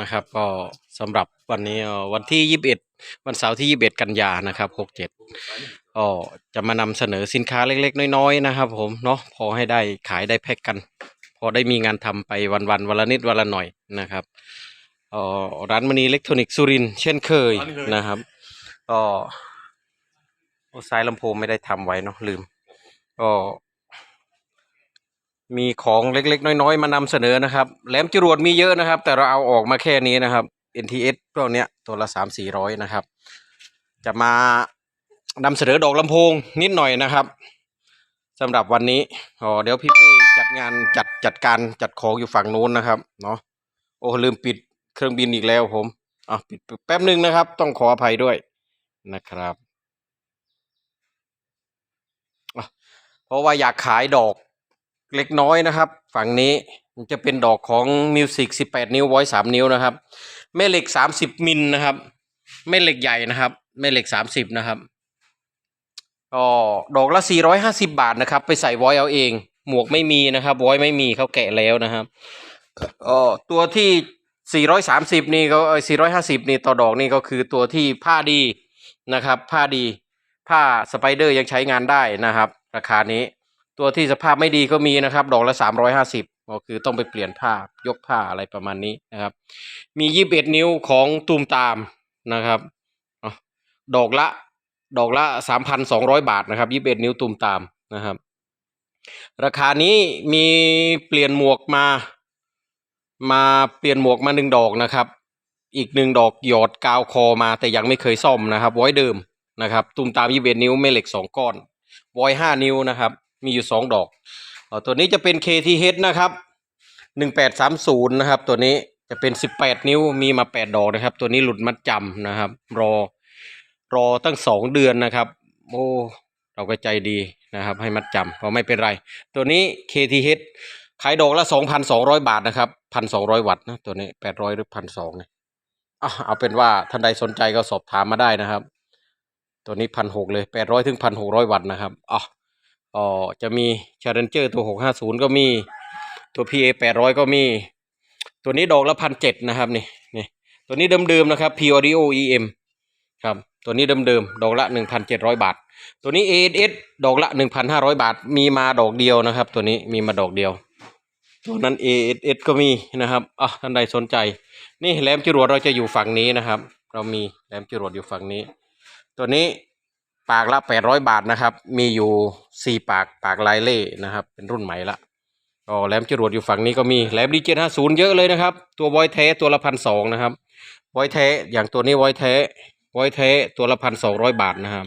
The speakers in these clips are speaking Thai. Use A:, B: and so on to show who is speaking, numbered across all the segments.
A: นะครับ ก็สำหรับวันนี้วันที่ 21 วันเสาร์ที่ 21 กันยานะครับ67ก็จะมานำเสนอสินค้าเล็กๆ น้อยๆนะครับผมเนาะพอให้ได้ขายได้แพ็กกัน พอได้มีงานทำไปวันๆวันละนิดวันละหน่อยนะครับอ่อร้านมณีอิเล็กทรอนิกส์สุรินเช่นเคยนะครับก็โอ้สายลำโพงไม่ได้ทำไว้เนาะลืมก็ มีของเล็ก ๆ น้อย ๆ มานำเสนอนะครับแหลมจรวดมีเยอะนะครับ แต่เราเอาออกมาแค่นี้นะครับ NTS ตัวเนี้ยตัวละสามสี่ร้อยนะครับ จะมานำเสนอดอกลำโพงนิดหน่อยนะครับสำหรับวันนี้อ๋อเดี๋ยวพี่เป้จัดงานจัดจัดการจัดของอยู่ฝั่งนู้นนะครับเนาะโอ้ลืมปิดเครื่องบินอีกแล้วผมอะปิดแป๊บนึงนะครับ ต้องขออภัยด้วยนะครับเพราะว่าอยากขายดอก เล็กน้อยนะครับ ฝั่งนี้มันจะเป็นดอกของ Music 18 นิ้ว Voice 3นิ้วนะครับ แม่เหล็ก 30 มิลนะครับ แม่เหล็กใหญ่นะครับ แม่เหล็ก 30 นะครับก็ดอกละ 450 บาทนะครับ ไปใส่ไวอยเอาเอง หมวกไม่มีนะครับไวอยไม่มีเขาแกะแล้วนะครับก็ตัวที่ 430 นี่ก็เออ450 นี่ต่อดอกนี่ก็คือตัวที่ผ้าดีนะครับ ผ้าดี ผ้าสไปเดอร์ยังใช้งานได้นะครับ ราคานี้ ตัวที่สภาพไม่ดีก็มีนะครับ ดอกละสามร้อยห้าสิบก็คือต้องไปเปลี่ยนผ้ายกผ้าอะไรประมาณนี้นะครับ มียี่บเอ็ดนิ้วของตูมตามนะครับอดอกละดอกละสามพันสองร้อยบาทนะครับยี่บเอ็ดนิ้วตูมตามนะครับ ราคานี้มีเปลี่ยนหมวกมามาเปลี่ยนหมวกมาหนึ่งดอกนะครับ อีกหนึ่งดอกหยอดกาวคอมาแต่ยังไม่เคยซ่อมนะครับ ไว้เดิมนะครับตูมตามยี่บเอ็ดนิ้วแม่เหล็กสองก้อนวอยห้านิ้วนะครับ มีอยู่สองดอกอตัวนี้จะเป็น KTH นะครับหนึ่งแปดสามศูนย์นะครับ ตัวนี้จะเป็นสิบแปดนิ้วมีมาแปดดอกนะครับ ตัวนี้หลุดมัดจำนะครับ รอรอตั้งสองเดือนนะครับ โอ้เราก็ใจดีนะครับ ให้มัดจำก็ไม่เป็นไร ตัวนี้ KTH ขายดอกละสองพันสองร้อยบาทนะครับพันสองร้อยวัตต์นะตัวนี้แปดร้อยหรือพันสองเนี่ยอะเอาเป็นว่าท่านใดสนใจก็สอบถามมาได้นะครับ ตัวนี้พันหกเลยแปดร้อยถึงพันหกร้อยวัตต์นะครับอ๋อ อ๋อจะมี Challenger ตัวหกห้าศูนย์ก็มีตัว PA แปดร้อยก็มี ตัวนี้ดอกละพันเจ็ดนะครับนี่นี่ตัวนี้เดิมๆนะครับ P Audio EM ครับตัวนี้เดิมๆดอกละหนึ่งพันเจ็ดร้อยบาท ตัวนี้ ASS ดอกละหนึ่งพันห้าร้อยบาท มีมาดอกเดียวนะครับ ตัวนี้มีมาดอกเดียว ตัวนั้น ASS ก็มีนะครับอะท่านใดสนใจ นี่แหลมจรวดเราจะอยู่ฝั่งนี้นะครับ เรามีแหลมจรวดอยู่ฝั่งนี้ ตัวนี้ ปากละแปดร้อยบาทนะครับ มีอยู่สี่ปากปากลายเล่นะครับ เป็นรุ่นใหม่ละก็แหลมจรวดอยู่ฝั่งนี้ก็มีแหลมดีเจห้าศูนย์เยอะเลยนะครับ ตัวบอยแท้ตัวละพันสองนะครับบอยแท้อย่างตัวนี้บอยแท้บอยแท้ตัวละพันสองร้อยบาทนะครับ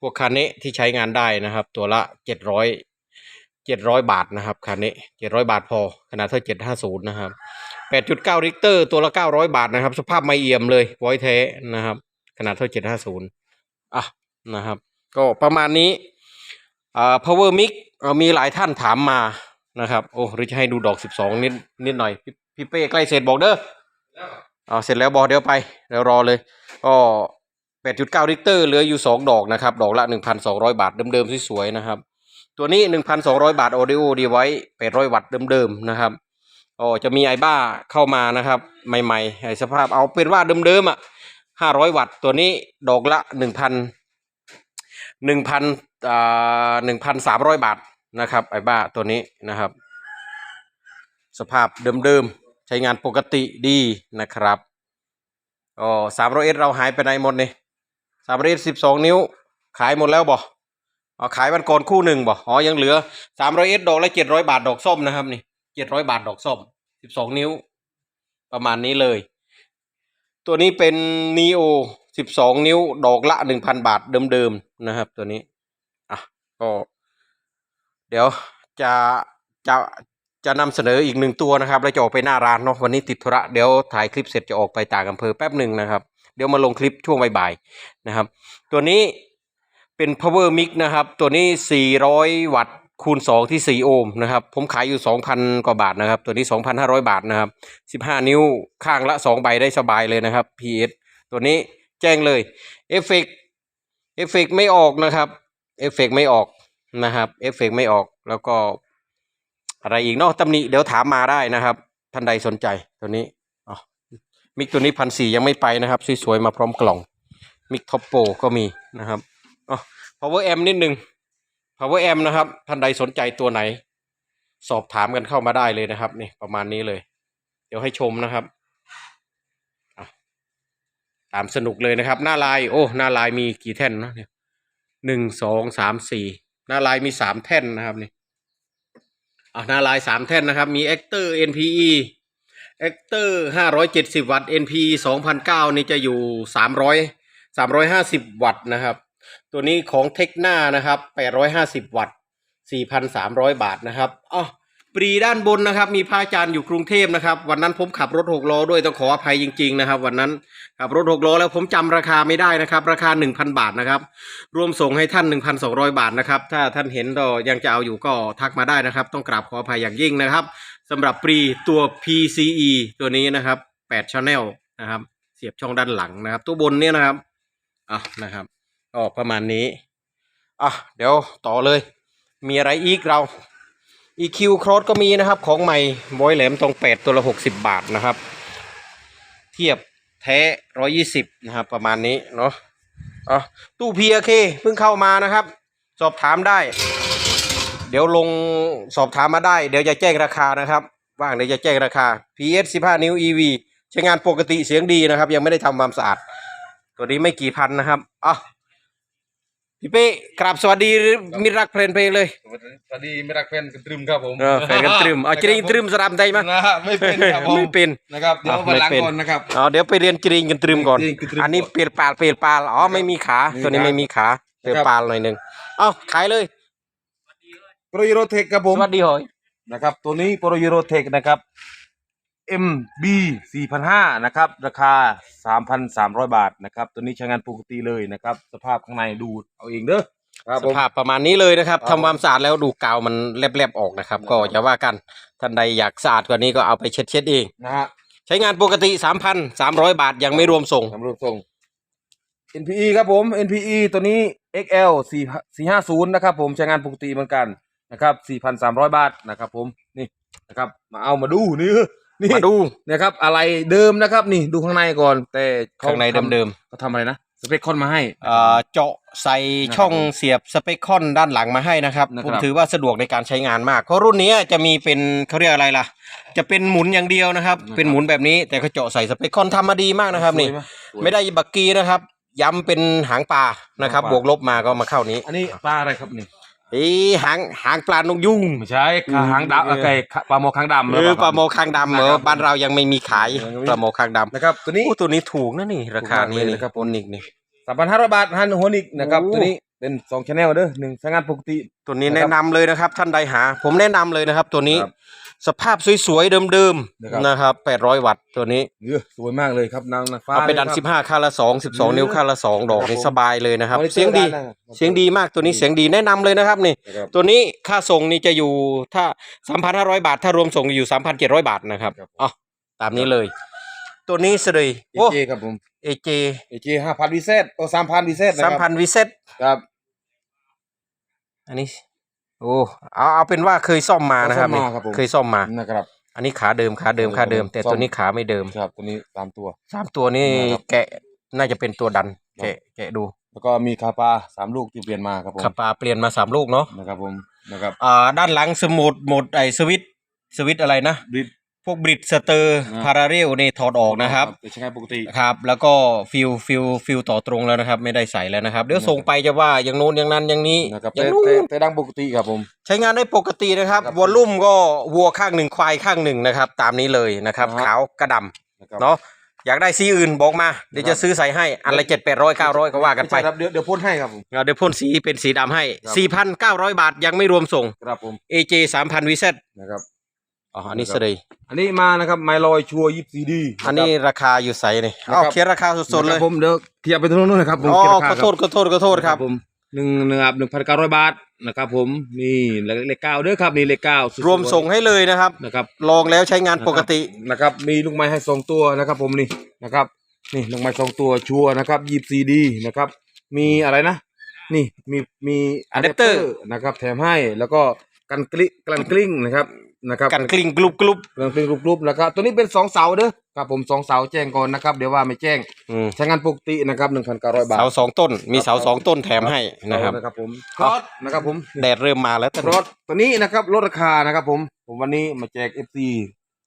A: พวกคันนี้ที่ใช้งานได้นะครับ ตัวละเจ็ดร้อยเจ็ดร้อยบาทนะครับคันนี้เจ็ดร้อยบาทพอ ขนาดเท่าเจ็ดห้าศูนย์นะครับแปดจุดเก้าริกเตอร์ตัวละเก้าร้อยบาทนะครับ สภาพไม่เอี่ยมเลยบอยแท้นะครับ ขนาดเท่าเจ็ดห้าศูนย์อะ นะครับ ก็ประมาณนี้อ่า power mix มีหลายท่านถามมานะครับ โอ้หรือจะให้ดูดอกสิบสองนิดนิดหน่อยพี่พี่เป้ใกล้เสร็จบอกเด้อเอาเสร็จแล้วบอกเดี๋ยวไปเดี๋ยวรอเลย ก็แปดจุดเก้าลิตรเหลืออยู่สองดอกนะครับ ดอกละหนึ่งพันสองร้อยบาทเดิมๆสวยๆนะครับ ตัวนี้หนึ่งพันสองร้อยบาท audio ดีไว้แปดร้อยวัตต์เดิมๆนะครับอ๋อจะมีไอบ้าเข้ามานะครับ ใหม่ๆไอสภาพเอาเป็นว่าเดิมๆอะห้าร้อยวัตต์ตัวนี้ดอกละหนึ่งพัน หนึ่งพันอ่าหนึ่งพันสามร้อยบาทนะครับ ไอ้บ้าตัวนี้นะครับ สภาพเดิมๆ ใช้งานปกติดีนะครับอ๋อสามร้อยเอสเราหายไปไหนหมดนี่สามร้อยเอสสิบสองนิ้ว ขายหมดแล้วบ่อ๋อขายวันก่อนคู่หนึ่งบ่อ๋อยังเหลือสามร้อยเอสดอกละเจ็ดร้อยบาทดอกส้มนะครับนี่เจ็ดร้อยบาทดอกส้มสิบสองนิ้ว ประมาณนี้เลย ตัวนี้เป็น neo สิบสองนิ้ว ดอกละหนึ่งพันบาทเดิมๆ นะครับตัวนี้ อะ ก็ เดี๋ยวจะจะจะนำเสนออีกหนึ่งตัวนะครับแล้วจะออกไปหน้าร้านเนาะวันนี้ติดธุระเดี๋ยวถ่ายคลิปเสร็จจะออกไปต่างอำเภอแป๊บหนึ่งนะครับ เดี๋ยวมาลงคลิปช่วงบ่ายๆนะครับ ตัวนี้เป็น power mix นะครับ ตัวนี้ 400 วัตต์คูณ 2 ที่ 4 โอห์มนะครับ ผมขายอยู่ 2,000 กว่าบาทนะครับ ตัวนี้ 2,500 บาทนะครับ 15 นิ้วข้างละ 2 ใบได้สบายเลยนะครับ PS ตัวนี้แจ้งเลยเอฟเฟก เอฟเฟกไม่ออกนะครับเอฟเฟกไม่ออกนะครับเอฟเฟกไม่ออกแล้วก็อะไรอีกนาะตำหนิเดี๋ยวถามมาได้นะครับ ท่านใดสนใจตัวนี้มิกตัวนี้พันสี่ยังไม่ไปนะครับ สวยๆ มาพร้อมกล่อง มิกท็อปโปก็มีนะครับอ๋อ power amp นิดนึง power amp นะครับ ท่านใดสนใจตัวไหน สอบถามกันเข้ามาได้เลยนะครับนี่ประมาณนี้เลย เดี๋ยวให้ชมนะครับ ตามสนุกเลยนะครับ หน้าลายโอ้หน้าลายมีกี่แท่นนะเนี่ยหนึ่งสองสามสี่หน้าลายมีสามแท่นนะครับนี่อ่หน้าลายสามแท่นนะครับ มี Actor NPE Actor ห้าร้อยเจ็ดสิบวัตต์ NPE สองพันเก้านี่จะอยู่สามร้อยสามร้อยห้าสิบวัตต์นะครับ ตัวนี้ของเทค n นานะครับแปดร้อยห้าสิบวัตต์สี่พันสามร้อยบาทนะครับอ๋อ ปรีด้านบนนะครับ มีพระอาจารย์อยู่กรุงเทพนะครับ วันนั้นผมขับรถหกล้อด้วยต้องขออภัยจริง ๆ นะครับ วันนั้นขับรถหกล้อแล้วผมจำราคาไม่ได้นะครับ ราคาหนึ่งพันบาทนะครับรวมส่งให้ท่านหนึ่งพันสองร้อยบาทนะครับถ้าท่านเห็นก็ยังจะเอาอยู่ก็ทักมาได้นะครับ ต้องกราบขออภัยอย่างยิ่งนะครับสำหรับปรีตัว PCE ตัวนี้นะครับ8 Channel นะครับ เสียบช่องด้านหลังนะครับ ตัวบนเนี่ยนะครับอะนะครับก็ประมาณนี้อะเดี๋ยวต่อเลย มีอะไรอีกเรา EQ Cross ก็มีนะครับของใหม่บอยแหลมตรง8ตัวละ60บาทนะครับ เทียบแท้120นะครับ ประมาณนี้เนาะอตู้ PRK เพิ่งเข้ามานะครับ สอบถามได้ เดี๋ยวลงสอบถามมาได้ เดี๋ยวจะแจ้งราคานะครับว่างเดี๋ยวจะแจ้งราคา PS 15 นิ้ว EV ใช้งานปกติเสียงดีนะครับ ยังไม่ได้ทำความสะอาด ตัวนี้ไม่กี่พันนะครับอะ พี่เป้กราบสวัสดีมิตรรักเพลนเพลงเลย
B: สวัสดีไม่รักแฟนกันตรึมครับผม
A: เออแฟนกันตรึมเอาจริงตรึมสลับได้ไหม
B: นะฮะไม่เป็นครับผม
A: ไม่เป็น
B: นะครับเดี๋ยว
A: อะ
B: วันหลัง
A: ไม่เป็น
B: ก่อนนะครับ
A: อ๋อเดี๋ยวไปเรียนจริงกันตรึมก่อน
B: จริงกันตรึม
A: อันนี้
B: ก่อน
A: เปลี่ยนปลาเปลี่ยนปลาอ๋อไม่มีขา
B: มี
A: ตัวนี้
B: ขา
A: ไม่มีขาเปลี่ยน
B: นะครับ
A: ปลาหน่อยหนึ่งเอ้าขายเลย
B: โปรยูโรเทคครับผม
A: สวัสดีหอย
B: นะครับตัวนี้โปรยูโรเทคนะครับ MB 4,500นะครับ ราคา 3,300 บาทนะครับ ตัวนี้ใช้งานปกติเลยนะครับ สภาพข้างในดูเอาเองเด้อครับ
A: ส
B: ผม
A: ภาพประมาณนี้เลยนะครับ
B: ครับ
A: ทำความสะอาดแล้วดูกาวมันแลบๆออกนะครับ ก็อย่าว่ากันท่านใดอยากสะอาดกว่านี้ก็เอาไปเช็ดเช็ดๆเอง
B: นะฮะ
A: ใช้งานปกติ 3,300 บาทยังไม่รวมส่ง
B: สำรวจส่ง NPE ครับผม NPE ตัวนี้ XL 4 450นะครับผมใช้งานปกติเหมือนกันนะครับ4,300 บาทนะครับผมนี่นะครับมาเอามาดูนี่ นี่
A: มาดู
B: นะครับ อะไรเดิมนะครับ นี่ดูข้างในก่อน แต่ข
A: ข้างในเดิม
B: ๆเขาทำอะไรนะสเปคคอนมาให้
A: ๆเอ่อเจาะใส่ช่องเสียบสเปคคอนด้านหลังมาให้นะครับ
B: นะครับ
A: ผมถือว่าสะดวกในการใช้งานมากเพราะรุ่นนี้จะมีเป็นเขาเรียกอะไรล่ะ จะเป็นหมุนอย่างเดียวนะครับ เป็นหมุนแบบนี้แต่เขาเจาะใส่สเปคคอนทำมาดีมากนะครับนี่
B: สวยหสวย
A: ไม่ได้บักกีนะครับ ย้ำเป็นหางปลานะครับ
B: หางปลา
A: บวกลบมาก็มาเข้านี้
B: อันนี้ปลาอะไรครับนี่
A: ไอ้หางหางปลานกยุง
B: ไม่ใช่ขาหางดำ
A: เออ
B: เอ้ยขาปลาโมคางดำ
A: เออปลาโมคางดำเหรอ
B: นะครับ
A: บ้านเรายังไม่มีขาย
B: ยังไม่มี
A: ปลาโมคางดำ
B: นะครับตัวนี้
A: โอ้ตัวนี้ถูกนะนี่ราคานี้
B: ถูกมากเลย
A: นี่
B: นะครับ
A: โอนิกนี่
B: สามพันห้าร้อยบาทฮันหัวนิกนะครับ
A: โอ้
B: ตัวนี้เป็นสองชแนลเด้อหนึ่งใช้งานปกติ
A: ตัวนี้
B: นะครับ
A: แนะนำเลยนะครับ ท่านใดหา ผมแนะนำเลยนะครับ ตัวนี้
B: ครับ
A: สภาพสวยๆเดิม
B: นะครับ
A: ๆนะครับ800 วัตต์ตัวนี้
B: เออสวยมากเลยครับนางนางฟ้า
A: เอาไปดัน
B: ลยครับ
A: 15ค่าละ2 12 นิ้วค่าละ 2 ดอก
B: ครับ
A: นี่
B: ผม
A: สบายเลยนะครับ
B: มอนิตอร์
A: เสียงดี
B: ด้านหน้า
A: เสียงดีมากตัวนี้เสียงดีแนะนำเลยนะครับนี่
B: นะครับ
A: ตัวนี้ค่าส่งนี่จะอยู่ถ้า 3,500 บาท ถ้ารวมส่งอยู่ 3,700 บาทนะครับ
B: ครับ
A: อ๋อตามนี้เลย ตัวนี้สเลย
B: เอ
A: โอ้
B: เจครับผม
A: เอเจ
B: เอเจห้าพันวิเศษโอ้สามพันวิเศษนะค
A: สาม
B: รับ
A: พันวิเซต
B: ครับ
A: อันนี้ โอ้เอาเอาเป็นว่าเคยซ่อมมานะครับ
B: ซ่อม
A: นี่
B: มาครับผม
A: เคยซ่อมมา
B: นะครับ
A: อันนี้ขาเดิมขาเดิมขาเดิม แต่
B: ซ่อม
A: ตัวนี้ขาไม่เดิม
B: ครับตัวนี้ตามตัว
A: สามตัวนี้
B: นะครับ
A: แกะน่าจะเป็นตัวดัน
B: ครับ
A: แกะแกะดู
B: แล้วก็มีคาปาสามลูกที่เปลี่ยนมาครับผม
A: คาปาเปลี่ยนมาสามลูกเนาะ
B: นะครับผมนะครับ
A: อ่าด้านหลังสมุดหมดไอสวิตช์สวิตช์อะไรนะ
B: บริด
A: พวกบริดสเตอร์
B: นะ
A: พาราเรลนี่ถอดออกนะครับ
B: เป็นใช้งานปกติ
A: ครับ แล้วก็ฟิลฟิลฟิลต่อตรงแล้วนะครับ ไม่ได้ใส่แล้วนะครับ เดี๋ยว
B: นะครับ
A: ส่งไปจะว่าอย่างโน้นอย่างนั้นอย่างนี้
B: นะครับ
A: อ
B: แต่
A: ย่างนู้
B: แต่
A: น
B: แต่ดังปกติครับผม
A: ใช้งานได้ปกตินะครับ
B: ครับ
A: วอลลุ่มก็วัวข้างหนึ่งควายข้างหนึ่งนะครับ ตามนี้เลยนะครับ
B: อ่าฮะ
A: ขาวกระดำ
B: นะครับ
A: เนาะอยากได้สีอื่นบอกมาเดี๋ยว
B: ครั
A: จะ
B: บ
A: ซื้อใส่ให้อันละเจ็ดแปดร้อยเก้าร้อยก็ว่ากันไป
B: ม่ใช่ครับเดี๋ยวเดี๋ยวพ่นให้ครับผม
A: เอาเดี๋ยวพ่นสีเป็นสีดำให้
B: ครับ
A: สี่พันเก้าร้อยบาทยังไม่รวมส่ง
B: ครับผม
A: AJ สามพันวิเซต
B: นะครับ
A: อ๋ออันนี้
B: ครับ
A: เสดย
B: อันนี้มานะครับไมลอยชัวยิบซีดี
A: อันนี้ราคาอยู่ใสนี่
B: นะครับ
A: เอาเขียนราคาสดๆเลย
B: ผมเดี๋ยวเทียบไปตรงนู้นนะครับผม
A: อ๋อ
B: เก็บรา
A: ข
B: คา
A: อโทษขอโทษขอโทษครับ
B: ผมหนึ่งหนึ่งอับหนึ่งพันเก้าร้อยบาทนะครับ ผมนี่เลขเก้าเด้อครับนี่เลขเก้าร
A: วมส่งให้เลยนะครับ
B: นะครับ
A: ลองแล้วใช้งานปกติ
B: นะครับ มีลูกไม้ให้สองตัวนะครับ ผมนี่นะครับ นี่ลูกไม้สองตัวชัวร์นะครับยิบซีดีนะครับ มีอะไรนะ นี่มีมี
A: Adapter
B: นะครับ แถมให้แล้วก็กันกลิ้งกันกลิ้งนะครับ นะครับ
A: กันกลิ้งกลุบกลุบ
B: กันกลิ้งรูปๆนะครับตัวนี้เป็นสองเสาเด้อครับผมสองเสาแจ้งก่อนนะครับเดี๋ยวว่าไม่แจ้ง
A: อืม
B: ใช้งานปกตินะครับหนึ่งพันเก้าร้อยบาท
A: เสาสองต้น มีเสาสองต้นแถมให้นะครับ
B: นะครับผมครอสนะครับผม
A: แดดเริ่มมาแล้ว
B: รถตัวนี้นะครับลดราคานะครับผมผมวันนี้มาแจก FC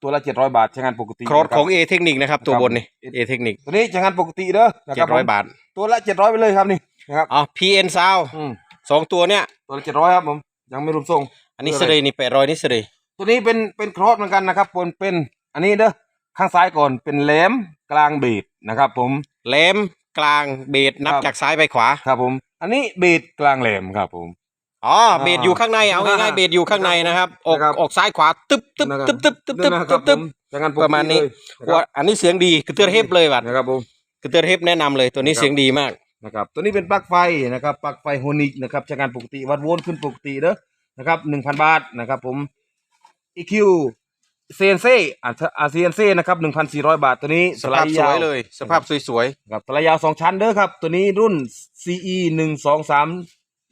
B: ตัวละเจ็ดร้อยบาทใช้งานปกติ
A: โครสของ
B: นะ
A: เอเทคนิคนะครับ ตัวบนนี่
B: ครับ
A: เอเทคนิค
B: ตัวนี้ใช้งานปกติเด้อนะค
A: เจ็
B: รับ
A: ดร้อย
B: ผม
A: บาท
B: ตัวละเจ็ดร้อยไปเลยครับนี่นะครับ
A: อ๋อ PN ซาว
B: อืม
A: สองตัวเนี้ย
B: ตัวละเจ็ดร้อยครับผมยังไม่รวมส่ง
A: อันนี้
B: เท่า
A: เส
B: ไหร่
A: ดนี่แปดร้อยนี่เสด
B: ตัวนี้เป็นเป็นครอสเหมือนกันนะครับเป็นเป็นอันนี้เด้อข้างซ้ายก่อนเป็นแหลมกลางเบดนะครับ ผม
A: แหลมกลางเบสนับ
B: ครับ
A: จากซ้ายไปขวา
B: ครับผม อันนี้เบดกลางแหลมครับผม
A: อ๋อเบสอยู่ข้างในเอาง่ายๆเบสอยู่ข้างในนะครับออก
B: นะครับ
A: ออกซ้ายขวาตึ๊บตึ๊บ
B: นะครับ
A: ตึ๊บตึ๊บตึ๊บตึ๊บ
B: นะค
A: ตึ๊
B: รับบผ
A: ตึ๊บ
B: มใช้งานปกติ
A: ประมาณนี้
B: เลยนะค
A: ว่า
B: รับ
A: อันนี้เสียงดีคือเตอร์เทปเลยบัด
B: นะครับผม
A: คือเตอร์เทปแนะนำเลยตัวนี้
B: นะครับ
A: เสียงดีมาก
B: นะครับตัวนี้เป็นปลั๊กไฟนะครับปลั๊กไฟโฮนิกนะครับใช้งานปกติวัดโวลต์ขึ้นปกติเด้อนะครับหนึ่งพันบาทนะครับผม EQ CNC อ่าอ่า CNC นะครับหนึ่งพันสี่ร้อยบาทตัวนี้
A: สภาพสวยเลย สภาพสวย
B: ครับสไลด์ยาวสองชั้นเด้อครับ ตัวนี้รุ่น CE หนึ่งสองสาม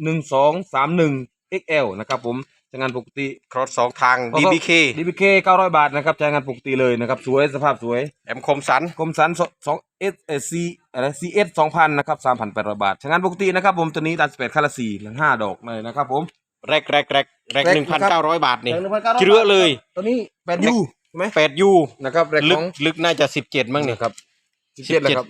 B: หนึ่งสองสามหนึ่ง XL นะครับผมใช้งานปกติ
A: ๆครอสสองทาง DBK
B: DBK เก้าร้อยบาทนะครับใช้งานปกติเลยนะครับ สวยสภาพสวย
A: แอมคมสัน
B: คมสันสองเอสเอซีอะไรซีเอสสองพันนะครับสามพันแปดร้อยบาทใช้งานปกตินะครับผมตัวนี้ตัดสเปดคาราสี่หลังห้าดอกเลยนะครับผม
A: แรกแรกแรกแรก
B: แรก
A: หนึ่งพันเก้าร้อยบาทนี่
B: 1,900
A: เจือเลย
B: ตัวนี้แปดยูใช่ไหม
A: แปดยู
B: นะครับแรก
A: ลึ
B: ข
A: ก
B: อง
A: ลึกน่าจะสิบเจ็ดมั้งนี่
B: ครับสิบเจ็ดเลยครับ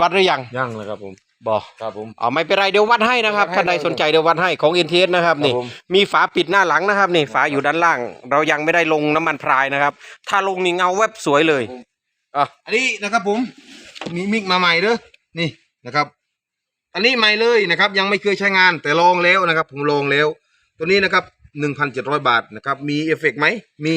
A: วัดหรือยัง
B: ย่างเลยครับผม
A: บอก
B: ครับผม
A: อ๋อไม่เป็นไรเดี๋ยววัดให้นะครับ
B: วัดให้
A: ท่านใดสนใจเดี๋ยววัดให้ของ NTS นะครับนี่
B: ครับผม
A: มีฝาปิดหน้าหลังนะครับนี่ฝาอยู่ด้านล่าง เรายังไม่ได้ลงน้ำมันพรายนะครับ ถ้าลงนี่เงาแวบสวยเลยอะ
B: อันนี้นะครับผมมีมิกมาใหม่เด้อนี่นะครับ อันนี้ใหม่เลยนะครับ ยังไม่เคยใช้งานแต่ลองแล้วนะครับ ผมลองแล้ว ตัวนี้นะครับหนึ่งพันเจ็ดร้อยบาทนะครับ มีเอฟเฟกต์ไหม มี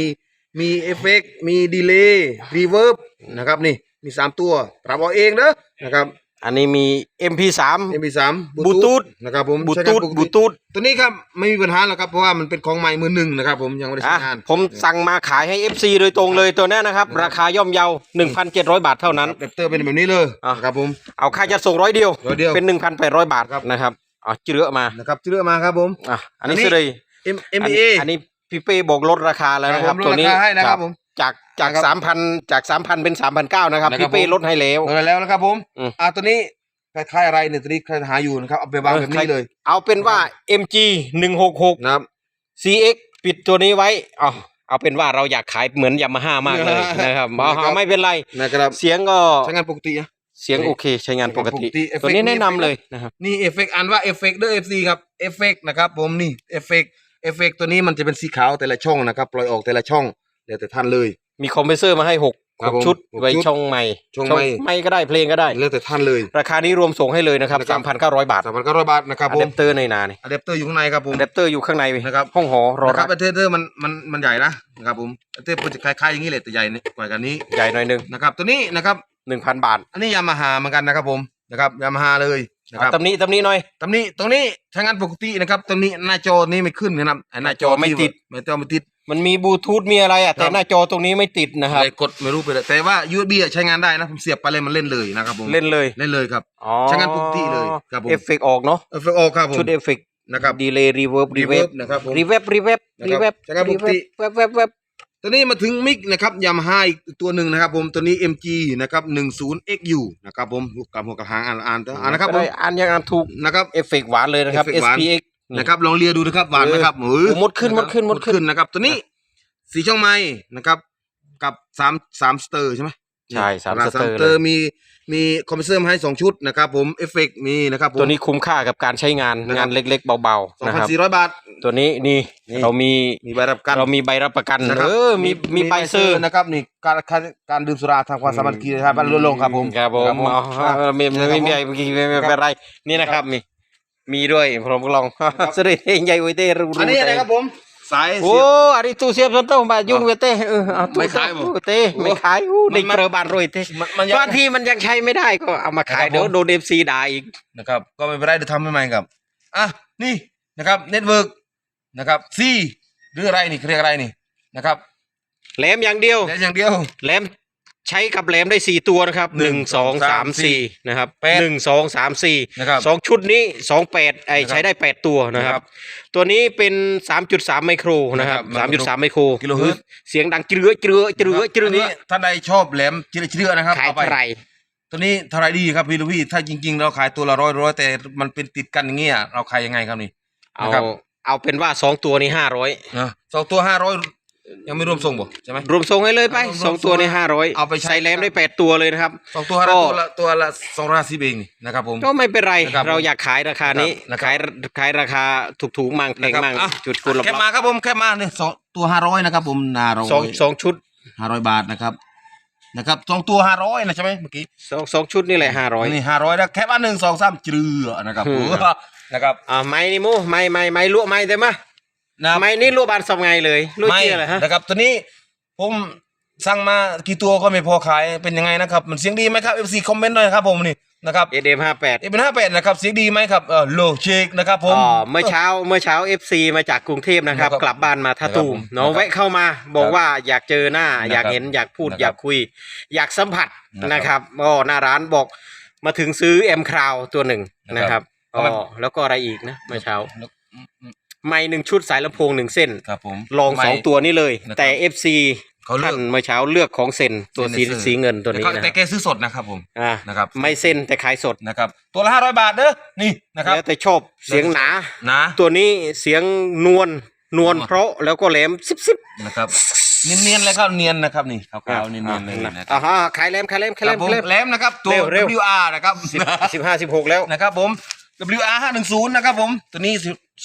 B: มีเอฟเฟกต์มีดีเลย์รีเวิร์บนะครับนี่มีสามตัวปรับเอาเองเด้อนะครับ
A: อันนี้มี MP3
B: MP3
A: Bluetooth
B: นะครับผม
A: บลู
B: ใช้
A: ทู
B: งา
A: ธ
B: นปก
A: บลู
B: ติ
A: ทูธ
B: ตัวนี้ครับไม่มีปัญหาหรอกครับเพราะว่ามันเป็นของใหม่มือหนึ่งนะครับผมยังไม่ได้
A: อะ
B: ใช้งาน
A: ผมสั่งมาขายให้ FC โดยตรงเลยตัวเนี้ยนะครับ ราคาย่อมเยา 1,700 บาทเท่านั้น
B: เดปเตอร์เป็นแบบนี้เลย
A: อะ
B: ครับผม
A: เอาค่าจะส่งร้อยเดียว
B: ร้อยเดียว
A: เป็น 1,800 บาท
B: ครับ
A: นะครับ อะเจือมา
B: นะครับเชื่อมาครับผม
A: อะอันนี้
B: อันนี้
A: คือเลย
B: M
A: อัน
B: M
A: นี้
B: A
A: อันนี้พี่เป้บอกลดราคาแล้วนะครับ
B: ผมล
A: ตัว
B: ด
A: นี้
B: ราคาให้นะครับผม
A: จากจาก
B: นะครับ
A: สามพันจากสามพันเป็นสามพันเก้านะครับ
B: นะครับ
A: พี่เป้
B: ผม
A: ลดให้แล้ว
B: เออแล้วนะครับผม
A: อืม
B: อ่าตัวนี้คล้ายๆอะไรเนี่ยตัวนี้ใครหาอยู่นะครับเอาไปวาง
A: เออ
B: แบบนี้เลย
A: เอาเป็นว่า MG หนึ่งหกหก
B: นะครับ
A: CX ปิดตัวนี้ไว้เอาเอาเป็นว่าเราอยากขายเหมือนยามาฮ่ามากเลยนะครับเอา
B: นะครับ
A: เอาไม่เป็นไร
B: นะครับ
A: เสียงก็
B: ใช้งานปกตินะ
A: เสียงโอเคใช้งานปกติ
B: ปกติ
A: ตัวนี้
B: effect
A: แนะนำ
B: มี
A: เลยนะครับ
B: นี่เอฟเฟกต์อ่านว่าเอฟเฟกต์เด้อเอฟซีครับเอฟเฟกต์นะครับผมนี่เอฟเฟกต์เอฟเฟกต์ตัวนี้มันจะเป็นสีขาวแต่ละช่องนะครับ ปล่อยออกแต่ละช่องเดี๋ยวแต่ท่านเลย
A: มีคอมเพรสเซอร์มาให้หก
B: ครับ
A: หก
B: ผม
A: ชุด
B: หก
A: ไว้
B: ชุด
A: ช่องใหม่
B: ช่องไมค์
A: ไม่ก็ได้เพลงก็ได้
B: เลือกแต่ท่านเลย
A: ราคานี้รวมส่งให้เลยนะครับ
B: นะครับ
A: สามพันเก้าร้อยบาท
B: สามพันเก้าร้อยบาทนะครับ
A: อะ
B: ผ
A: แด
B: ม
A: ปเตอร์ในนานี่
B: อะแดปเตอร์อยู่ข้างในครับผม
A: อะแดปเตอร์อยู่ข้างใน
B: นะครับ
A: ห้องหอรอ
B: นะค
A: รั
B: รับบอะแดปเตอร์มันมันมันใหญ่นะนะครับผมอะแดปเตอร์มันจะคล้ายๆอย่างนี้เลยแต่ใหญ่กว่ากันนี้
A: ใหญ่หน่อยหนึง
B: นะครับตัวนี้นะครับ
A: หนึ่งพันบาท
B: อันนี้ยามาฮ่าเหมือนกันนะครับผมนะครับยามาฮ่าเลยนะครับ
A: เอาตำนี้ตำนี้หน่อย
B: ตรงนี้ตรงนี้ใช้งานปกตินะครับตรงนี้หน้าจอนี้ไม่ขึ้นนะครับไอ้หน้าจอ
A: หน้าจอไม่ติด
B: ไม่จอไม่ติด
A: มันมีบลูทูธมีอะไรอะแต่
B: ครับ
A: หน้าจอตรงนี้ไม่ติดนะครับ
B: เลยกดไม่รู้ไปเลยแต่ว่า USB อะใช้งานได้นะผมเสียบไปเลยมันเล่นเลยนะครับผม
A: เล่นเลย
B: เล่นเลยครับ
A: อ๋อ
B: ใช้งานปกติเลยครับผม
A: เอฟเฟกต์ออกเนาะ
B: เอฟเฟกต์ออกครับผม
A: ชุดเอฟเฟกต์
B: นะครับ
A: ดีเลย์รีเวิร์บรีเว
B: reverb
A: บ
B: นะครับผม
A: รีเวบรีเวบ
B: นะครับ
A: รีเวบ
B: ใช้งานปกติ
A: เวบเวบเวบ
B: ตัวนี้มาถึงมิกนะครับยามาฮ่าอีกตัวหนึ่งนะครับ ผมตัวนี้ MG นะครับ 10XU นะครับผมหัวกับหัวกับหางอ่านอ่านอ่านนะครับผม
A: ได้อ่านยังอ่านถูก
B: นะครับ
A: เอฟเฟกต์หวานเลยนะครับ
B: เอฟเฟกต์หวาน
A: SPX นี่
B: นะครับลองเลียดูนะครับหวานนะครับเออ
A: โอ้มดขึ้นมดขึ้นมดขึ้น
B: นะครับ ตัวนี้สีช่องไม้นะครับ กับสามสามสเตอร์ใช่ไหม
A: ใช่สามสเตอร์
B: สเตอร์มีมีคอมเพรสเซอร์มาให้สองชุดนะครับผมเอฟเฟกต์มีนะครับผม
A: ตัวนี้คุ้มค่ากับการใช้งาน
B: นะครับ
A: งานเล็ก ๆ เบา
B: สอง
A: ๆนะ
B: พัน
A: ครับ
B: สี่ร้อยบาท
A: ตัวนี้นี่
B: นี่
A: เรามี
B: มีใบรับประกัน
A: เรามีใบรับประกัน
B: นะครับ
A: เออมีมีใบเซอร์
B: นะครับนี่การการการดื่มสุราทางความสามัคคีนะครับบ้านลงครับผม
A: ครับผม
B: ครับ
A: เอาเอาไม่ไม่ไม่ไม่ไม่ไม่ไม่เป็นไรนี่นะครับมีมีด้วยผมก็ลองสริเองใหญ่ไว้เต้รู้
B: อันนี้อะไรครับผม สาย
A: โอ้
B: เสียบ
A: อันนี้ตู้เสียบต้นมายุ่งเวเต้เออเอาตู้
B: ไม่ขายบ่
A: ตู้เต้ไม่ขายอู้
B: มัน
A: ในเปรบานรวยเต้
B: มันมันยัง
A: บางทีมันยังใช้ไม่ได้ก็เอามาขาย
B: นะครับ
A: เดี๋ยว
B: ผม
A: โดนเอฟซีด่าอีก
B: นะครับ ก็ไม่เป็นไรเดี๋ยวทำให้ใหม่ครับอะนี่นะครับเน็ตเวิร์กนะครับซีหรืออะไรนี่เขาเรียกอะไรนี่นะครับ
A: แหลมอย่างเดียว
B: แต่อย่างเดียว
A: แหลม ใช้กับแหลมได้สี่ตัวนะครับห
B: หนึ่
A: นึ่ง
B: ง
A: สอง
B: สา
A: สามม
B: สี่
A: สี่นะครับ
B: แปด
A: หนึ่งสองสามสี่
B: นะครับ
A: สองชุดนี้สองแปดไอ
B: นะครับ
A: ใช้ได้แปดตัวนะค
B: นะครั
A: รับ
B: บ
A: ตัวนี้เป็นสามจุดสามไมโครนะครับ
B: นะค
A: สา
B: รั
A: ม
B: บ
A: จุดสามไมโคร
B: กิโลเฮิรตซ์
A: เสียงดังเจือเจือเจือเจือ
B: อันนี้ท่านใดชอบแหลมเจือเจือนะครับ
A: ขาย
B: เอาไป
A: เท่าไหร
B: ตัวนี้เท่าไหรดีครับพี่ลูกพี่ถ้าจริง ๆ เราขายตัวละร้อยร้อยแต่มันเป็นติดกันอย่างเงี้ยเราขายยังไงครับนี่
A: เอา
B: นะครับ
A: เอาเป็นว่าสองตัวนี้ห้าร้อย
B: นะสองตัวห้าร้อย ยังไม่รวมส่งบ่ใช่ไหม
A: รวมทรงให้เลยไป
B: รวม
A: สองตัวนี้
B: ส่ง
A: ห้าร้อย
B: เอาไปใช้
A: ใส่แหลมได้แปดตัวเลยนะครับ
B: สองตัวห้าร้อย
A: ก็
B: ตัวละตัวละสองร้อยห้าสิบเองนี่นะครับผม
A: ก็ไม่เป็นไร
B: นะครับ
A: เราอยากขายราคานี้
B: นะครับ
A: ขายขายราคาถูกๆมั่งแพงมั่ง
B: นะครับอะ
A: จุดคุณละ
B: แค่มาครับผมแค่มาเนี่ยสองตัวห้าร้อยนะครับผมห้าร้อย
A: สองสองชุด
B: ห้าร้อยบาทนะครับนะครับสองตัวห้าร้อยนะใช่ไหมเมื่อกี้
A: สองสองชุดนี่แหละห้าร้อย
B: นี่ห้าร้อยแล้วแค่มาหนึ่งสองสามเจือนะครับ
A: อืม
B: นะครับ
A: อ่าไม้นี่มูไม้ไม้ไม้ลวกไม้ได้มะ
B: นะครับ
A: ไม้นี่ลวกบานสองไงเลยลวก
B: ไม่
A: เจี๊ยเลยฮะ
B: นะครับ ตัวนี้ผมสั่งมากี่ตัวก็ไม่พอขายเป็นยังไงนะครับมันเสียงดีไหมครับ FC คอมเมนต์หน่อยครับผมนี่นะครับ
A: เอเดมห้าแปด
B: เอเป็นห้าแปดนะครับเสียงดีไหมครับเออโลเชกนะครับผม
A: อ๋อเมื่อเช้าเมื่อเช้า FC มาจากกรุงเทพนะครับ
B: นะครับ
A: กลับบ้านมาท่าตูม
B: นะครับผม
A: เนาะแวะเข้ามาบอกว่าอยากเจอหน้า
B: นะครับ
A: อยากเห็นอยากพูด
B: นะครับ
A: อยากคุย อยากสัมผัส
B: นะครับ
A: นะครับอ๋อหน้าร้านบอกมาถึงซื้อเอ็มคราวตัวหนึ่ง
B: นะ
A: นะ
B: ค
A: ค
B: รั
A: รั
B: บบ
A: อ๋อ
B: เอามา
A: แล้วก็อะไรอีกนะเมื่อเช้า
B: แล้วอืมอืม
A: ไม้หนึ่งชุดสายลำโพงหนึ่งเส้น
B: ครับผม
A: ลองสอง
B: ไม่
A: ตัวนี้เลย
B: นะครับ
A: แต่ FC
B: เขาเลือก
A: ท่านเมื่อเช้าเลือกของเซนตัวสี
B: เซ็นเซอร์
A: สีเงินตัวนี้
B: แต่
A: นะ
B: แต่แกซื้อสดนะครับผม
A: อ่า
B: นะครับ
A: ไม่เส้นแต่ขายสด
B: นะครับ ตัวละห้าร้อยบาทเด้อนี่นะครับ
A: แล้วแต่ชอบเสียงหนา
B: นะ
A: ตัวนี้เสียงนวลนวล
B: นวล
A: เพราะแล้วก็แหลมซิบซิบ
B: นะครับเนียนๆเลยครับเนียนนะครับนี่ขาวๆเนียนๆเลยนะค
A: อ่า
B: รับ
A: ฮะขายแหลมขายแหลมขายแหลม
B: ครับผม
A: ขายแหลม
B: แหลมนะครับตัว
A: เร็วเร็ว
B: WR นะครับ
A: สิบสิบห้าสิบหกแล้ว
B: นะครับผม WR ห้าหนึ่งศูนย์นะครับผม ตัวนี้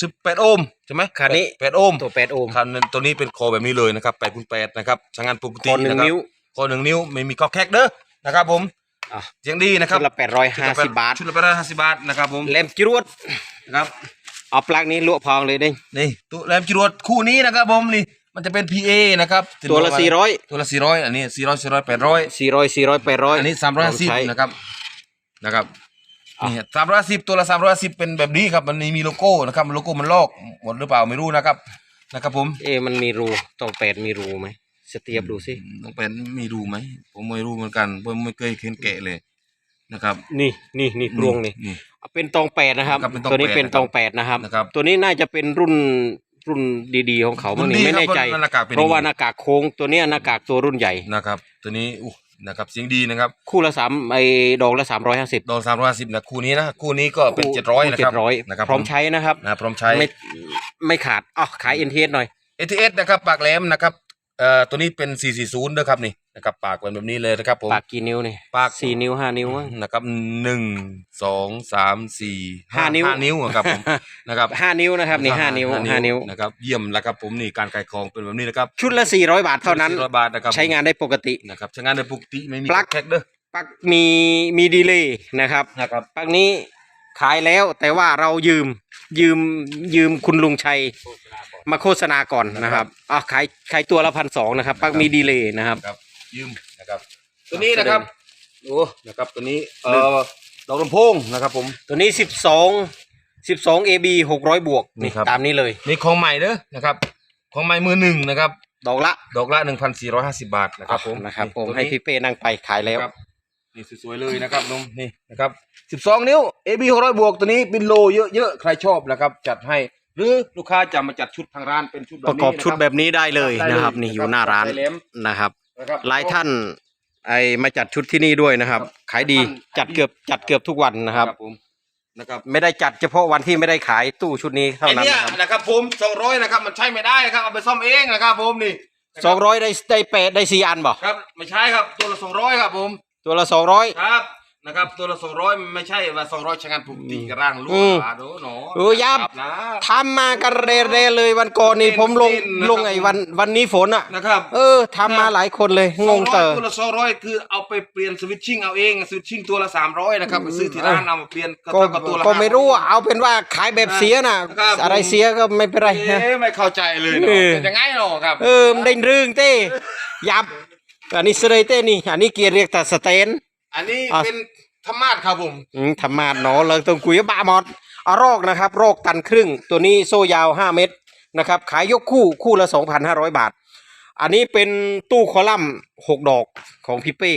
B: สิบแปดโอห์มใช่ไหม
A: คันนี้
B: แปดโอห์ม
A: ตัวแปดโอห์ม
B: คันนั้นตัวนี้เป็นคอแบบนี้เลยนะครับแปดคูณแปดนะครับใช้งานปก
A: ค
B: ติ
A: อหนึ่งะ
B: ครับ
A: นิ้ว
B: คอหนึ่งนิ้วไม่มีข้อแคกเด้อนะครับผม
A: อะ
B: เสียงดีนะครับ
A: ชุดละแปดร้อยห้าสิบบาท
B: ชุดละแปดร้อยห้าสิบบาทนะครับผม
A: แหลมจรวด
B: นะครับ
A: เอาปลั๊กนี้ลวกพองเลยได้
B: นี่ตัวแรมจรวดคู่นี้นะครับผมนี่มันจะเป็น PA นะครับ
A: ตัวละสี่ร้อย
B: ตัวละสี่ร้อยอันนี้สี่ร้อยสี่ร้อยแปดร้อย
A: สี่ร้อยสี่ร้อยแปดร้อย
B: อันนี้สามร้อยสิบนะครับนะครับ นี่สามร้อยสิบตัวละสามร้อยสิบเป็นแบบนี้ครับ มันมีโลโก้นะครับโลโก้มันลอกหมดหรือเปล่าไม่รู้นะครับ นะครับผม
A: เอ๊ะมันมีรูต้องแปดมีรูไหมสเตียบดูสิ
B: ต้องเป็นมีรูไหมผมไม่รู้เหมือนกันผมไม่เคยเห็นแกะเลยนะครับ
A: นี่นี่นี่พรวงนี่
B: นี่
A: เป็นตองแปดนะครับ
B: ครับเป็นตอง
A: ตัวนี้
B: แปด
A: เป็นตองแปดนะครับ
B: นะครับ
A: ตัวนี้น่าจะเป็นรุ่นรุ่นดีๆของเขาบ้าง
B: รุ่
A: นี่
B: นดี
A: ไม่แน่ใจ
B: ครับหน้ากากเป็น
A: เพราะว่า
B: อย่างนี้
A: หน้ากากโค้งตัวเนี้ยหน้ากากตัวรุ่นใหญ่
B: นะครับ ตัวนี้อู้ นะครับเสียงดีนะครับ
A: คู่ละสามไอ้ดอกละสามร้อยห้าสิบ
B: โดนสามร้อยสิบนะคู่นี้นะคู่นี้ก็เป็นเจ็ดร้อยนะครับ
A: ร้อย
B: นะครับ
A: พร้อมใช้นะครับ
B: นะพร้อมใช้
A: ไม่ไม่ขาดอ๋อขายเอ็นทีเอสหน่อย
B: ATS นะครับปากแหลมนะครับ เอ่อตัวนี้เป็น 440นะครับนี่นะครับปากเป็นแบบนี้เลยนะครับผม
A: ปากกี่นิ้วนี่
B: ปาก
A: สี่นิ้วห้านิ้วมั้ง
B: นะครับหนึ่งสองสามสี่
A: ห้านิ้ว
B: ห้านิ้วอะครับผม นะครับ
A: ห้านิ้วนะครับนี่ห้านิ้วห้านิ้ว
B: นะครับเยี่ยมแล้วครับผมนี่การขายของเป็นแบบนี้นะครับ
A: ชุดละสี่ร้อยบาทเท่านั้น
B: ร้อยบาทนะครับ
A: ใช้งานได้ปกติ
B: นะครับใช้งานได้ปกติไม่มี
A: ปลั๊ก
B: แคกเด้อ
A: ปลั๊กมีมีดีเลย์นะครับ
B: นะครับ
A: ปลั๊กนี้ขายแล้วแต่ว่าเรายืมยืมยืมคุณลุงชัย มาโฆษณาก่อนนะครับอะขายขายตัวละพันสองนะครับปลั๊กมีดีเลย์นะครับ
B: ครับ ยืมนะครับ ตัวนี้นะครับโอ้นะครับตัวนี้เอ่อดอกลำโพงนะครับ ผม
A: ตัวนี้สิบสองสิบสองเอบีหกร้อยบวก
B: นี่
A: นี่
B: ครับ
A: ตามนี้เลย
B: นี่ของใหม่เด้อนะครับ ของใหม่มือหนึ่งนะครับ
A: ดอกละ
B: ดอกละ1,450บา to นะครับผม
A: นะครับ
B: นี่
A: ผม
B: ตัว
A: ให้
B: นี้
A: พี่เป้นั่งไปขายแล้ว
B: ครับนี่สวยๆเลยนะครับนมนี่นะครับ12นิ้ว AB 600บวกตัวนี้เป็นโลเยอะๆใครชอบนะครับ จัดให้ หรือลูกค้าจะมาจัดชุดทางร้านเป็นชุดแบบ
A: ประ
B: นี้
A: กอบชุด
B: นค
A: แบบนี้ได้เลย
B: ได้
A: นะครับ นี่อยู่หน้าร้าน
B: ได้แหลม
A: นะครับ
B: นะครับ
A: หลายท่าน ไอมาจัดชุดที่นี่ด้วยนะครับ ขายดี
B: ท่าน
A: จัดเกือบจัดเกือบทุกวันนะครับ
B: ผมนะครับ
A: ไม่ได้จัดเฉพาะวันที่ไม่ได้ขายตู้ชุดนี้เท่า
B: ไอ
A: นั้น
B: เนี้ย
A: นะครับ
B: นะครับผม200นะครับมันใช้ไม่ได้นะครับเอาไปซ่อมเองนะครับผมนี่นะครับ
A: สองร้อยได้ได้แปดได้สี่อันบ่
B: ครับไม่ใช่ครับตัวละ200ครับผม
A: ตัวละสองร้อย
B: ครับ นะครับตัวละ200ไม่ใช่ว่า200ใช้งานปกติกระร่างลูก
A: อืม
B: หลานโดหนอ
A: เออยับ
B: นะ
A: ทำมากันเร่ๆเลยวันก่อนนี่ผมลง
B: เต้นนะครับ
A: ลงไอ้วันวันนี้ฝนอะ
B: นะครับ
A: เออทำมาหลายคนเลย งงเตอ
B: 200ตัวละสองร้อยคือเอาไปเปลี่ยนสวิตชิ่งเอาเองสวิตชิ่งตัวละสามร้อยนะครับไปซื้อที่ร้านเอามาเปลี่ยนก็
A: ก็
B: เท่ากับตัวละ
A: ก็ไม่รู้
B: 500
A: อะเอาเป็นว่าขายแบบเสียน่ะ
B: ครับ
A: อะไร
B: ผม
A: เสียก็ไม่เป็นไรนะ
B: เอ๊ะไม่เข้าใจเลยเนาะ
A: เออ
B: เป็นยังไงเนาะครับ
A: เออมันได้เรื่องเต้ยับ อันนี้เสยเต้นี่ อันนี้เกียร์เรียกแต่สเตน
B: อันนี้
A: อะ
B: เป็นธรรมาสครับผม
A: อืมธรรมาดเนาะเราต้องคุยกับบาหมดเอารอกนะครับรอกตันครึ่ง ตัวนี้โซ่ยาว 5 เมตรนะครับ ขายยกคู่คู่ละ 2,500 บาท อันนี้เป็นตู้คอลัมน์หกดอกของพี่เป้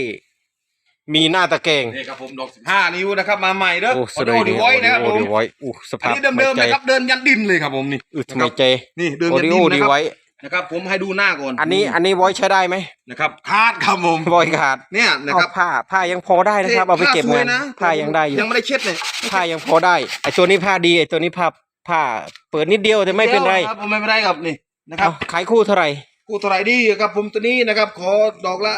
A: มีหน้าตะแกรง
B: นี่ครับผมดอกสิบห้านิ้วนะครับ มาใหม่เด้อ
A: โอ้
B: อ
A: ส
B: อ
A: ดย
B: ดีไว้นะครับผม
A: ดีไว้อู้ส
B: อัน
A: ภาพ
B: นี้เดิมๆนะครับเดินยันดินเลยครับผมนี่
A: อือทำไมใจ
B: นี่เดิน
A: โอ
B: ยัน
A: ริ
B: ดิ
A: โอนดี
B: นะครับ
A: ไว้
B: นะครับ ผมให้ดูหน้าก่อน
A: อันนี้อันนี้ไว้ใช้ได้ไหม
B: นะครับคาดครับผม
A: ไว้ขาด
B: เนี่ยนะ
A: เอา
B: ครับ
A: ผ้าผ้ายังพอได้นะครับเอาไปเก็บ
B: ผ้
A: เงิน
B: สวยะ
A: ผ้ายังได้อยู่
B: ยังไม่ได้เช็ดเลย
A: ผ้ายังพอได้ไอตัวนี้ผ้าดีไอตัวนี้ผ้าผ้าเปิดนิดเดียวแต่ไม่เป็นไร
B: ครับผมไม่เป็นไรครับนี่นะครับ
A: เอาขายคู่เท่าไหร่
B: กูเท่าไหรดีครับผมตัวนี้นะครับ ขอดอกละ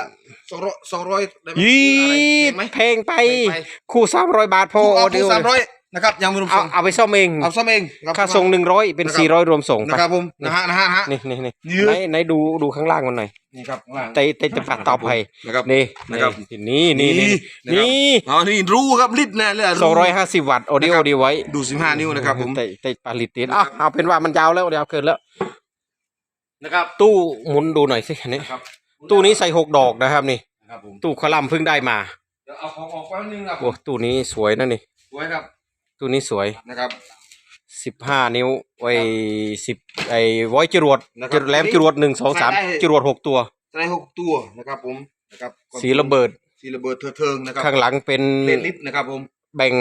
B: สองร้อยสองร้อยได้ไหม
A: ยี
B: อะไรเห็นไหม
A: แพงไป
B: แพงไป
A: คู่สามร้อยบาทพอ
B: คู่เอา
A: เดียว
B: คู่สามร้อย นะครับยังไม่รวม
A: เอา
B: ส่ง
A: เอาไปซ่อมเอง
B: เอาซ่อมเองรับ
A: ค่าส่งหนึ่งร้อยเป็น
B: นะครับ
A: สี่ร้อยรวมส่งไป
B: นะครับผมนะฮะนะฮะนะฮะ
A: นี่นี่นี่
B: ยืด
A: ไหนไหนดูดูข้างล่างมันหน่อย
B: นี่ครับข้างล่าง
A: เตะเตะจะปัดเตาไผ่
B: นะครับ
A: นี่
B: นะครับ
A: นี่นี่นี่
B: นี่
A: นี่
B: อ๋อนี่รู้ครับลิตรแน่เลย
A: สองร้อยห้าสิบวัตต์ออดิโอ
B: นะครับ
A: ดีไว้
B: ดูสิบห้านิ้วนะครับผม
A: เตะเตะปาลิตตินอะเอาเป็นว่ามันยาวแล้วยาวเกินแล้ว
B: นะครับ
A: ตู้หมุนดูหน่อยสิอันนี้
B: นะครับ
A: ตู้นี้ใส่หกดอกนะครับนี่
B: นะครับผม
A: ตู้คอลัมน์เพิ่งได้มา
B: เดี๋ยวเอาของออกแป๊บนึงครับ
A: โอ้ตู้นี้สวยนะนี่
B: สวยครับ
A: ตู้นี้สวย
B: นะครับ
A: สิบห้านิ้วไว้สิบไอ้ไว้จรวด
B: นะครับ
A: จรวดแหลมจรวดหนึ่งสองสาม
B: ใส่ได้
A: จรวดหกตัว
B: จะได้หกตัวนะครับผมนะครับ
A: สีระเบิด
B: สีระเบิดเถิดเทิงนะครับ
A: ข้างหลังเป็น
B: เลนลิฟต์นะครับผม
A: แบ่ง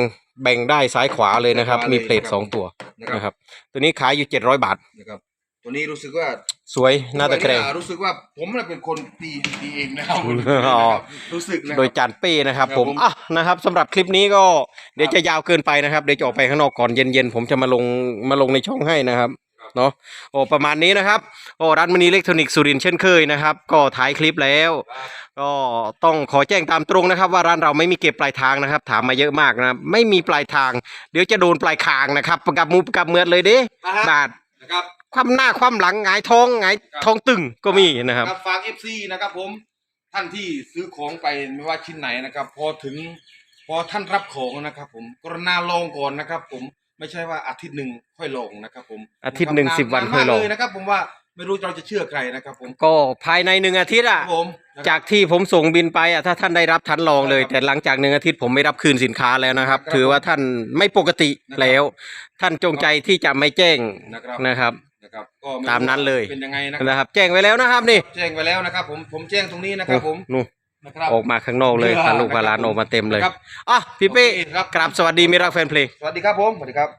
A: แบ่งได้ซ้ายขวาเลยนะครับ
B: ซ้ายขวาเลย
A: มีเพลท
B: นะครับ
A: สองตัว
B: นะครับ
A: นะครับตัวนี้ขายอยู่เจ็ดร้อยบาท
B: นะครับตัวนี้รู้สึกว่า
A: สวยหน้าตะแกรง
B: ตัวนี้รู้สึกว่าผมน่ะเป็นคนตีตีเองนะครับ
A: อ๋อ
B: รู้สึกนะค
A: โด
B: รับ
A: ยจานเป้นะครับ
B: ครับ
A: ผม
B: ผม
A: อะนะครับสำหรับคลิปนี้ก็เดี๋ยวจะยาวเกินไปนะครับเดี๋ยวจะออกไปข้างนอกก่อนเย็นๆผมจะมาลงมาลงในช่องให้นะครับเนาะโอ้ประมาณนี้นะครับโอ้ร้านมณีอิเล็กทรอนิกส์สุรินทร์เช่นเคยนะครับ ก็ถ่ายคลิปแล้ว ก็ต้องขอแจ้งตามตรงนะครับ ว่าร้านเราไม่มีเก็บปลายทางนะครับ ถามมาเยอะมากนะครับไม่มีปลายทาง เดี๋ยวจะโดนปลายคางนะครับประกับมูประกับเมือดเลยเด้
B: นะฮะ
A: บาด
B: นะครับ
A: ความหน้าความหลังหงายท้องหงายท้องตึงก็มีนะครับ
B: ฝากเอฟซีนะครับผมท่านที่ซื้อของไปไม่ว่าชิ้นไหนนะครับ พอถึงพอท่านรับของนะครับ ผมกรุณาลองก่อนนะครับ ผมไม่ใช่ว่าอาทิตย์หนึ่งค่อยลงนะครับผม
A: อาทิตย์หนึ่งะ
B: ครับ
A: สิบวันาค่อยลง
B: มากนะครับ ผมว่าไม่รู้เราจะเชื่อใครนะครับผม
A: ก็ภายในหนึ่งอาทิตย์
B: ค
A: อะ
B: รับผมนะครับ
A: จากที่ผมส่งบินไปอะถ้าท่านได้รับท่านลองเลย แต่หลังจากหนึ่งอาทิตย์ผมไม่รับคืนสินค้าแล้วนะครับ
B: ครับ
A: ถือว่าท่านไม่ปกติ
B: นะครับ
A: แล้ว ท่านจงใจที่จะไม่แจ้ง
B: นะครับ
A: นะครับ
B: นะครับก็ไรู้
A: ตามนั้นเลย
B: เป็นยังไงนะครับ
A: นะครับ แจ้งไว้แล้วนะครับนี่
B: แจ้งไปแล้วนะครับ ผมผมแจ้งตรงนี้นะครับ ผม
A: นู่น
B: นะครับ
A: ออกมาข้างนอกเลย
B: ครับ
A: พาลูกพาหลานออกมาเต็มเลย
B: ครับ
A: อะพี่เป้
B: โอเคครับ
A: กราบสวัสดีมิตรรักแฟนเพลง
B: สวัสดีครับผมสวัสดีครับ